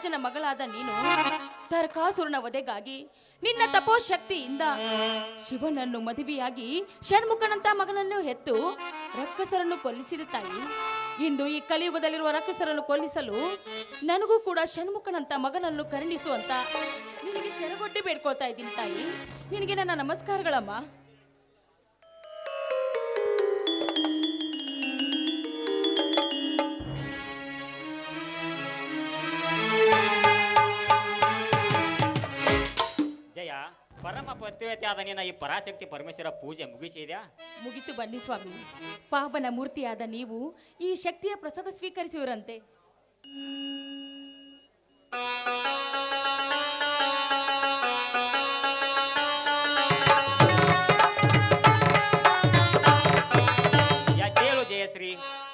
ಪರ್ವತರಾಜನ ಮಗಳಾದ ನೀನು ತರ್ಕಾಸುರನ ವಧೆಗಾಗಿ ನಿನ್ನ ತಪೋಶಕ್ತಿಯಿಂದ ಶಿವನನ್ನು ಮದುವೆಯಾಗಿ ಷಣ್ಮುಖನಂತ ಮಗನನ್ನು ಹೆತ್ತು ರಕ್ಕಸರನ್ನು ಕೊಲ್ಲಿಸಿದ ತಾಯಿ. ಇಂದು ಈ ಕಲಿಯುಗದಲ್ಲಿರುವ ರಕ್ಕಸರನ್ನು ಕೊಲ್ಲಿಸಲು ನನಗೂ ಕೂಡ ಷಣ್ಮುಖನಂತ ಮಗನನ್ನು ಕರುಣಿಸುವಂತ ನಿನಗೆ ಶರಗೊಡ್ಡಿ ಬೇಡ್ಕೊಳ್ತಾ ಇದ್ದೀನಿ ತಾಯಿ. ನಿನಗೆ ನನ್ನ ನಮಸ್ಕಾರಗಳಮ್ಮ. ಜಯ ಪರಮ ಪತಿವ್ರತೆಯಾದ ನಿನ್ನ ಈ ಪರಾಶಕ್ತಿ ಪರಮೇಶ್ವರ ಪೂಜೆ ಮುಗಿಸಿದ್ಯಾ? ಮುಗಿತು ಬನ್ನಿ ಸ್ವಾಮಿ. ಪಾವನ ಮೂರ್ತಿಯಾದ ನೀವು ಈ ಶಕ್ತಿಯ ಪ್ರಸಾದ ಸ್ವೀಕರಿಸುವರಂತೆ.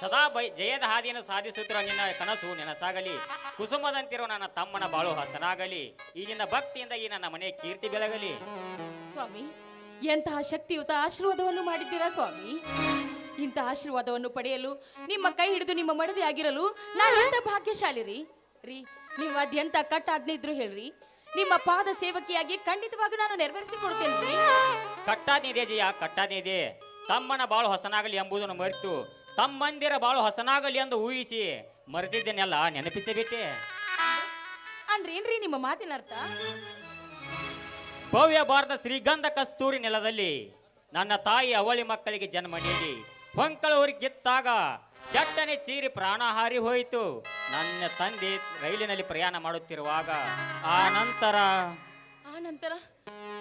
ಸದಾ ಬೈ ಜಯದ ಹಾದಿಯನ್ನು ಸಾಧಿಸುತ್ತಿರುವ ನಿನ್ನ ಕನಸು ನೆನಸಾಗಲಿ. ಕುಸುಮದಂತಿರುವ ನನ್ನ ತಮ್ಮನ ಬಾಳು ಹಸನಾಗಲಿ. ಈ ನಿನ್ನ ಭಕ್ತಿಯಿಂದ ಈ ನನ್ನ ಮನೆ ಕೀರ್ತಿ ಬೆಳಗಲಿ. ಸ್ವಾಮಿ ಎಂತಹ ಶಕ್ತಿಯುತ ಆಶೀರ್ವಾದವನ್ನು ಮಾಡಿದ್ದೀರಾ ಸ್ವಾಮಿ? ಇಂತಹ ಆಶೀರ್ವಾದವನ್ನು ಪಡೆಯಲು ನಿಮ್ಮ ಕೈ ಹಿಡಿದು ನಿಮ್ಮ ಮಡದಿ ಆಗಿರಲು ನಾನು ಎಂತ ಭಾಗ್ಯಶಾಲಿ ರೀ ರೀ ನೀವು ಅದೆಂತ ಕಟ್ಟ ಇದ್ರು ಹೇಳ್ರಿ. ನಿಮ್ಮ ಪಾದ ಸೇವಕಿಯಾಗಿ ಖಂಡಿತವಾಗಿ ನಾನು ನೆರವೇರಿಸಿಕೊಡ್ತೇನೆ ರೀ. ಕಟ್ಟಾದಿದೆ ಜಯ ಕಟ್ಟಾದಿದೆ ತಮ್ಮನ ಬಾಳು ಹೊಸನಾಗಲಿ ಎಂಬುದನ್ನು ಮರೆತು ತಮ್ಮಂದಿರ ಬಾಳು ಹೊಸನಾಗಲಿ ಎಂದು ಊಹಿಸಿ ಮರೆತಿದ್ದೇನೆಲ್ಲ ನೆನಪಿಸಬೇಕೆ ಅಂದ್ರೇನ್ರಿ ನಿಮ್ಮ ಮಾತಿನ ಅರ್ಥ? ಭವ್ಯ ಭಾರತ ಶ್ರೀಗಂಧ ಕಸ್ತೂರಿ ನೆಲದಲ್ಲಿ ನನ್ನ ತಾಯಿ ಅವಳಿ ಮಕ್ಕಳಿಗೆ ಜನ್ಮ ನೀಡಿ ಹೊಂಕಳೂರಿಗೆ ಗೆತ್ತಾಗ ಚಟ್ಟನೆ ಚೀರಿ ಪ್ರಾಣ ಹಾರಿ ಹೋಯಿತು. ನನ್ನ ತಂದೆ ರೈಲಿನಲ್ಲಿ ಪ್ರಯಾಣ ಮಾಡುತ್ತಿರುವಾಗ ಆನಂತರ ಆನಂತರ ಆ ನಂತರ?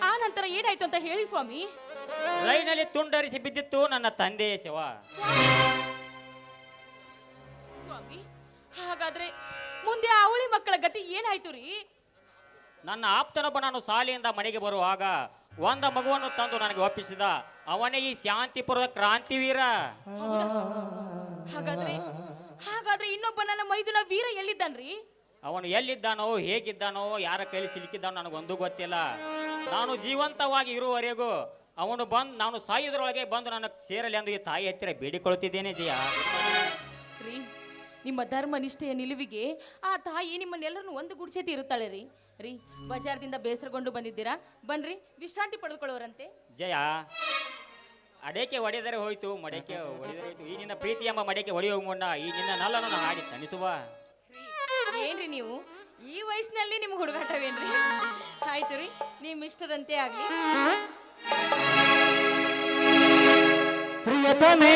ಆ ನಂತರ ಏನಾಯ್ತು ಅಂತ ಹೇಳಿ ಸ್ವಾಮಿ. ರೈಲಿನಲ್ಲಿ ತುಂಡರಿಸಿ ಬಿದ್ದಿತ್ತು ನನ್ನ ತಂದೆಯ ಶಿವ. ಹಾಗಾದ್ರೆ ಮುಂದೆ ಆ ಅವಳಿ ಮಕ್ಕಳ ಗತಿ ಏನಾಯ್ತು ರೀ? ನನ್ನ ಆಪ್ತನೊಬ್ಬ ನಾನು ಶಾಲೆಯಿಂದ ಮನೆಗೆ ಬರುವಾಗ ಒಂದ ಮಗುವನ್ನು ತಂದು ನನಗೆ ಒಪ್ಪಿಸಿದ. ಅವನೇ ಈ ಶಾಂತಿಪುರದ ಕ್ರಾಂತಿವೀರ ಹಾಗಾದ್ರೆ ಹಾಗಾದ್ರೆ ಇನ್ನೊಬ್ಬ ನನ್ನ ಮೈದುನ ವೀರ ಎಲ್ಲಿದ್ದಾನ್ರಿ? ಅವನು ಎಲ್ಲಿದ್ದಾನೋ ಹೇಗಿದ್ದಾನೋ ಯಾರ ಕೈಲಿ ಸಿಲುಕಿದ್ದಾನೋ ನನಗೊಂದು ಗೊತ್ತಿಲ್ಲ. ನಾನು ಜೀವಂತವಾಗಿ ಇರುವವರೆಗೂ ಅವನು ಬಂದು ನಾನು ಸಾಯೋದ್ರೊಳಗೆ ಬಂದು ನನ್ನ ಸೇರಲಿ ಎಂದು ಈ ತಾಯಿ ಹತ್ತಿರ ಬೇಡಿಕೊಳ್ಳುತ್ತಿದ್ದೇನೆ ಜಯ. ರೀ ನಿಮ್ಮ ಧರ್ಮ ನಿಷ್ಠೆಯ ನಿಲುವಿಗೆ ಆ ತಾಯಿ ನಿಮ್ಮನ್ನೆಲ್ಲರನ್ನು ಒಂದು ಗುಡಿಸೇತಿ ಇರುತ್ತಾಳೆ ರೀ. ರೀ ಬಜಾರ್ದಿಂದ ಬೇಸರಗೊಂಡು ಬಂದಿದ್ದೀರಾ? ಬನ್ರಿ ವಿಶ್ರಾಂತಿ ಪಡೆದುಕೊಳ್ಳೋರಂತೆ ಜಯ. ಅಡಕೆ ಒಡೆದರೆ ಹೋಯ್ತು? ಮಡಕೆ ಒಡೆದರೆ ಹೋಯ್ತು? ಈ ನಿನ್ನ ಪ್ರೀತಿ ಎಂಬ ಮಡಕೆ ಒಡೆಯುವ ಮುನ್ನ ಈ ನಿನ್ನ ನಲ್ಲನ್ನು ಹಾಡಿ ತಣಿಸುವ. ಏನ್ರಿ ನೀವು? ಈ ವಯಸ್ಸಿನಲ್ಲಿ ನಿಮ್ಗೆ ಹುಡುಗಾಟವೇನ್ರಿ? ಆಯ್ತು ರೀ ನಿಮ್ಮ ಇಷ್ಟದಂತೆ ಆಗಲಿ. ಪ್ರಿಯತಮೇ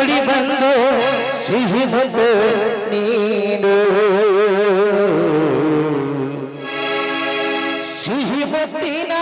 ಬಡಿ ಬಂದು ಸಿಹಿ ಮತ್ತು ನೀನು. ಸಿಹಿ ಮುತ್ತಿನ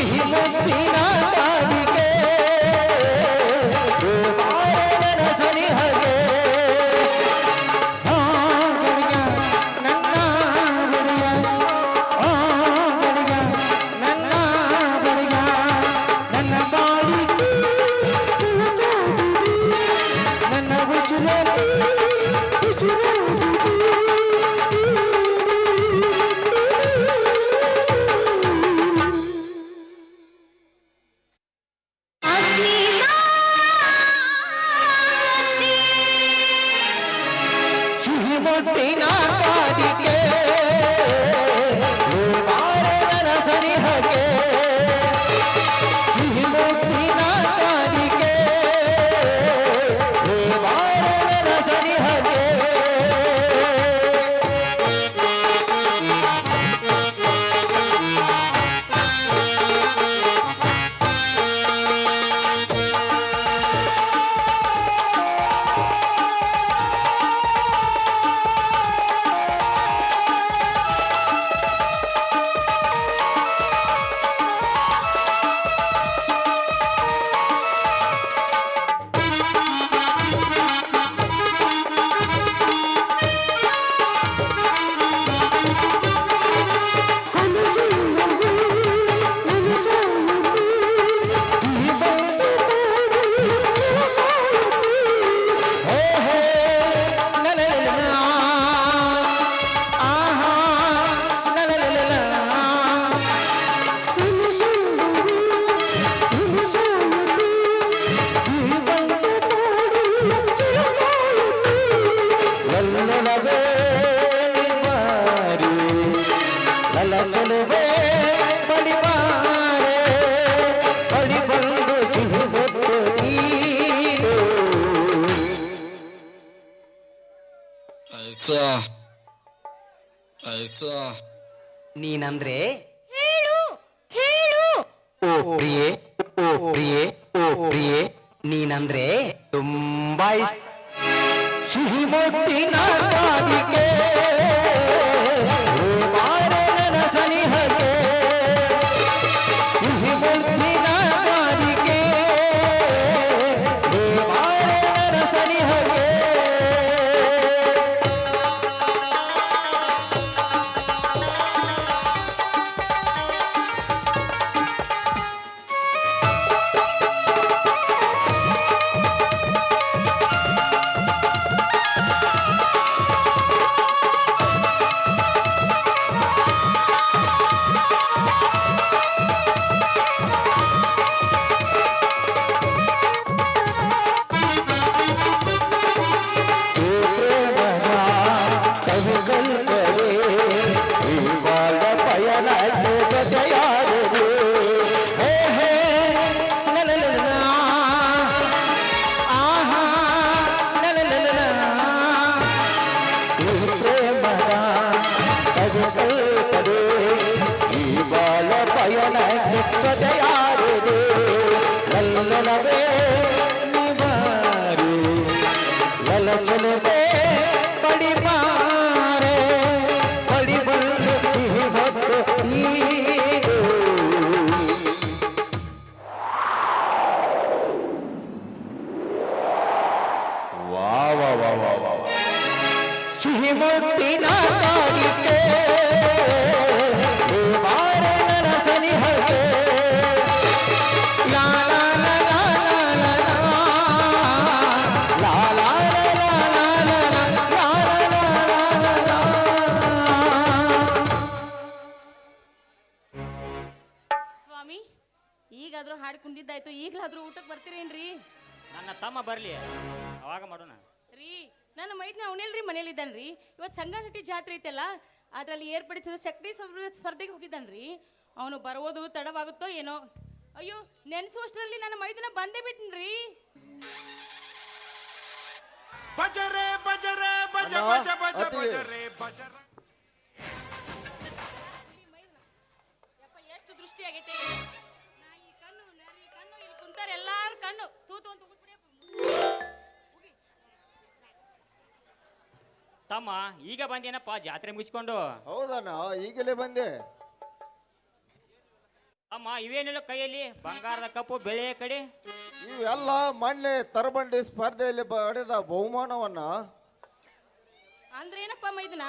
ಸಿಹಿ ಚಲುವೆ ಬಂದು ಸಿಹಿ ಹೊತ್ತು ಐಸಾ ಐಸಾ. ನೀನಂದ್ರೆ? ಹೇಳು ಹೇಳು. ಓ ಪ್ರಿಯೆ ಓ ಪ್ರಿಯೆ ಓ ಪ್ರಿಯೆ. ನೀನಂದ್ರೆ ತುಂಬಾ ಇಷ್ಟ. ಸಿಹಿ ಮುತ್ತಿನ ಕಾಡಿಗೆ ಪ್ರೇಮದ ತಗುತ್ತದೆ ಈ ಬಾಳ ಪಯಣಕ್ಕೆ ಜೊತೆಯಾಡುವುದು ಲಲ್ಲಲವೇ ಬಾರಿ ಲಲಚಲವೇ ಪಡಿಬಾರೆ ಪಡಿ ಬಂದು ಸಿಹಿ ಹೊತ್ತು ನೀಡು. ವಾ ವಾ ವಾ ವಾ ವಾ ವಾ. ಸಿಹಿ ಮುತ್ತಿನ. ಸ್ವಾಮಿ ಈಗಾದ್ರೂ ಹಾಡು ಕುಂದಿದ್ದಾಯ್ತು. ಈಗಲಾದ್ರೂ ಊಟಕ್ಕೆ ಬರ್ತೀರೇನ್ರಿ? ನನ್ನ ತಮ್ಮ ಬರಲಿ. ಅವಾಗ ಮಾಡೋಣ. ರೀ. ನನ್ನ ಮೈದ್ನ ಅವನೆಲ್ರಿ ಮನೇಲಿದ್ದಾನ್ರಿ. ಇವತ್ತು ಸಂಗಾನಟ್ಟಿ ಜಾತ್ರೆ ಐತಲ್ಲ ಅದರಲ್ಲಿ ಏರ್ಪಡಿಸಿದ ಸಕ್ರಿ ಸ್ಪರ್ಧೆಗೆ ಸ್ಪರ್ಧೆಗೆ ಹೋಗಿದ್ದಾನ್ರಿ. ಅವನು ಬರೋದು ತಡವಾಗುತ್ತೋ ಏನೋ. ಅಯ್ಯೋ ನೆನೆಸುವಷ್ಟರಲ್ಲಿ ನನ್ನ ಮೈದನ ಬಂದೇ ಬಿಟ್ಟನ್ರಿ ಬಜರೆ ಬಜರೆ ಬಜ ಬಜ ಬಜರೆ ಎಷ್ಟು ದೃಷ್ಟಿ ಆಗೈತೆ ನಾ ಈ ಕಣ್ಣು ನರಿ ಕಣ್ಣು ಇಲ್ಲಿ ಕುಂತಾರೆ ಎಲ್ಲಾರು ಕಣ್ಣು. ತಮ್ಮ ಈಗ ಬಂದೇನಪ್ಪ ಜಾತ್ರೆ ಮುಗಿಸ್ಕೊಂಡು? ಹೌದಣ್ಣ ಈಗಲೇ ಬಂದೆ. ಅಮ್ಮ ಇವೇನಿಲ್ಲ ಕೈಯಲ್ಲಿ? ಬಂಗಾರದ ಕಪ್ಪು ಬೆಳೆಯ ಕಡೆ? ಇವೆಲ್ಲ ಮೊನ್ನೆ ತರಬಂಡಿ ಸ್ಪರ್ಧೆಯಲ್ಲಿ ಪಡೆದ ಬಹುಮಾನವನ್ನ. ಅಂದ್ರೆ ಏನಪ್ಪ ಮೈದನ?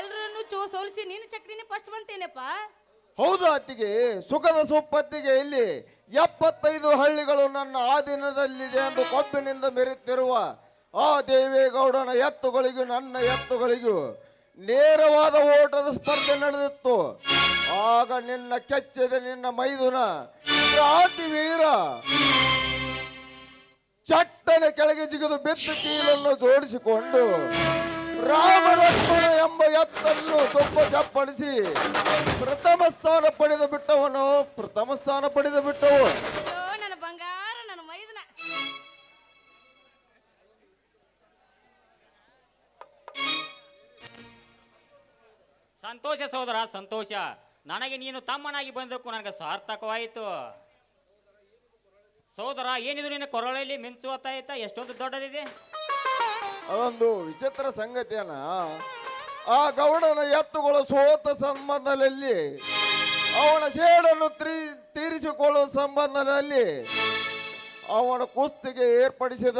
ಎಲ್ರನ್ನು ಚೋ ಸೋಲಿಸಿ ನೀನು ಚಕ್ರಿನೇ ಫಸ್ಟ್ ಬಂತೇನಪ್ಪ? ಹೌದು ಅತ್ತಿಗೆ ಸುಖದ ಸೊಪ್ಪತ್ತಿಗೆ ಇಲ್ಲಿ ಎಪ್ಪತ್ತೈದು ಹಳ್ಳಿಗಳು ದೇವೇಗೌಡನ ಎತ್ತುಗಳಿಗೂ, ನನ್ನ ಎತ್ತುಗಳಿಗೂ ನೇರವಾದ ಓಟದ ಸ್ಪರ್ಧೆ ನಡೆದಿತ್ತು. ಆಗ ನಿನ್ನ ಕೆಚ್ಚದ ನಿನ್ನ ಮೈದುನ ಕ್ರಾಂತಿ ವೀರ ಚಟ್ಟನೆ ಕೆಳಗೆ ಜಿಗಿದು ಬಿದ್ದು ಕೀಲನ್ನು ಜೋಡಿಸಿಕೊಂಡು ರಾಮರತ್ನ ಎಂಬ ಎತ್ತನ್ನು ತುಂಬ ಚಪ್ಪಡಿಸಿ ಪ್ರಥಮ ಸ್ಥಾನ ಪಡೆದು ಬಿಟ್ಟವನು, ಪ್ರಥಮ ಸ್ಥಾನ ಪಡೆದು ಬಿಟ್ಟವು ಸಂತೋಷ ಸಹೋದರ ಸಂತೋಷ. ನನಗೆ ನೀನು ತಮ್ಮನಾಗಿ ಬಂದಕ್ಕೂ ನನಗೆ ಸಾರ್ಥಕವಾಯಿತು. ಸಹೋದರ ಏನಿದು ನಿನ್ನ ಕೊರಳಲ್ಲಿ ಮಿಂಚುವತ್ತಾಯ್ತಾ ಎಷ್ಟೊಂದು ದೊಡ್ಡದಿದೆ? ಅದೊಂದು ವಿಚಿತ್ರ ಸಂಗತಿಯನ್ನ ಆ ಗೌಡನ ಎತ್ತುಗಳು ಸೋತ ಸಂಬಂಧದಲ್ಲಿ, ಅವನ ಸೇಡನ್ನು ತೀರಿ- ತೀರಿಸಿಕೊಳ್ಳುವ ಸಂಬಂಧದಲ್ಲಿ, ಅವನ ಕುಸ್ತಿಗೆ ಏರ್ಪಡಿಸಿದ,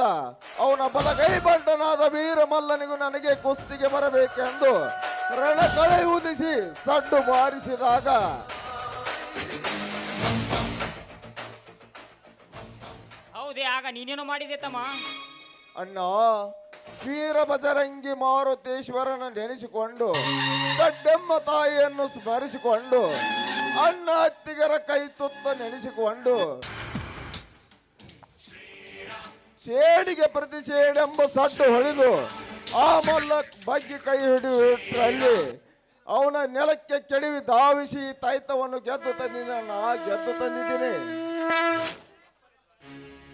ಅವನ ಬಲಗೈ ಬಂಟನಾದ ವೀರಮಲ್ಲನಿಗೂ ನನಗೆ ಕುಸ್ತಿಗೆ ಬರಬೇಕೆಂದು ರಣಕಳೆ ಉದಿಸಿ ಸಡ್ಡು ಬಾರಿಸಿದಾಗ ಹೌದೇ ಆಗ ನೀನೇನು ಮಾಡಿದೆ ತಮ್ಮ? ಅಣ್ಣ ವೀರ ಬಜರಂಗಿ ಮಾರುತೇಶ್ವರನ ನೆನೆಸಿಕೊಂಡು ದಡ್ಡೆಮ್ಮ ತಾಯಿಯನ್ನು ಸ್ಮರಿಸಿಕೊಂಡು ಅಣ್ಣ ಅತ್ತಿಗರ ಕೈ ತುತ್ತ ನೆನೆಸಿಕೊಂಡು ಸೇಡಿಗೆ ಪ್ರತಿ ಸೇಡೆಂಬ ಸಡ್ಡು ಹೊಡೆದು ಆ ಮಲ್ಲ ಬಗ್ಗೆ ಕೈ ಹಿಡಿಯುವಲ್ಲಿ ಅವನ ನೆಲಕ್ಕೆ ಕೆಡವಿ ಧಾವಿಸಿ ತಾಯ್ತವನ್ನು ಗೆದ್ದು ತಂದಿದ್ದಣ್ಣ ಗೆದ್ದು ತಂದಿದ್ದೀನಿ.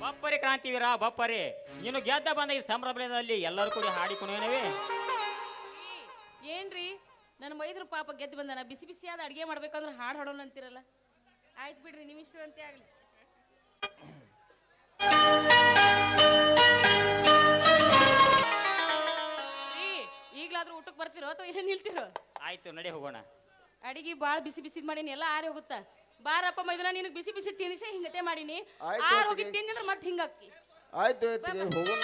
ಬಪ್ಪರಿ ಕ್ರಾಂತಿವೀರ ಬಪ್ಪರಿ. ನೀನು ಗೆದ್ದ ಬಂದ ಈ ಸಂಭ್ರಮದಲ್ಲಿ ಎಲ್ಲರೂ ಕೂಡ ಹಾಡಿಕೊಂಡೇನವೇ ಏನ್ರಿ? ನನ್ನ ಮೈದ್ರ ಪಾಪ ಗೆದ್ದು ಬಂದಾನ. ಬಿಸಿ ಬಿಸಿಯಾದ ಅಡಿಗೆ ಮಾಡ್ಬೇಕಂದ್ರೆ ಹಾಡು ಹಾಡೋಣ ಅಂತಿರಲ್ಲ. ಆಯ್ತು ಬಿಡ್ರಿ ನಿಮಿಷದಂತೆ ಆಗಲಿ. ಈಗ್ಲಾದ್ರೂ ಊಟಕ್ಕೆ ಬರ್ತಿರೋ ಅಥವಾ ಇಲ್ಲಿ ನಿಲ್ತಿರೋ? ಆಯ್ತು ನಡಿ ಹೋಗೋಣ. ಅಡಿಗೆ ಬಾಳ್ ಬಿಸಿ ಬಿಸಿ ಮಾಡೀನಿ ಎಲ್ಲ ಆರಿ ಹೋಗುತ್ತಾ. ಬಾರಪ್ಪ ಮೈದನ ನಿನಗೆ ಬಿಸಿ ಬಿಸಿ ತಿನಿಸಿ ಹಿಂಗತೆ ಮಾಡೀನಿ. ಆರು ಹೋಗಿ. ತಿಂದ್ರೆ ಮತ್ತೆ ಹಿಂಗಾಕಿ ಆಯ್ತು ಆಯ್ತು ಹೋಗೋಣ.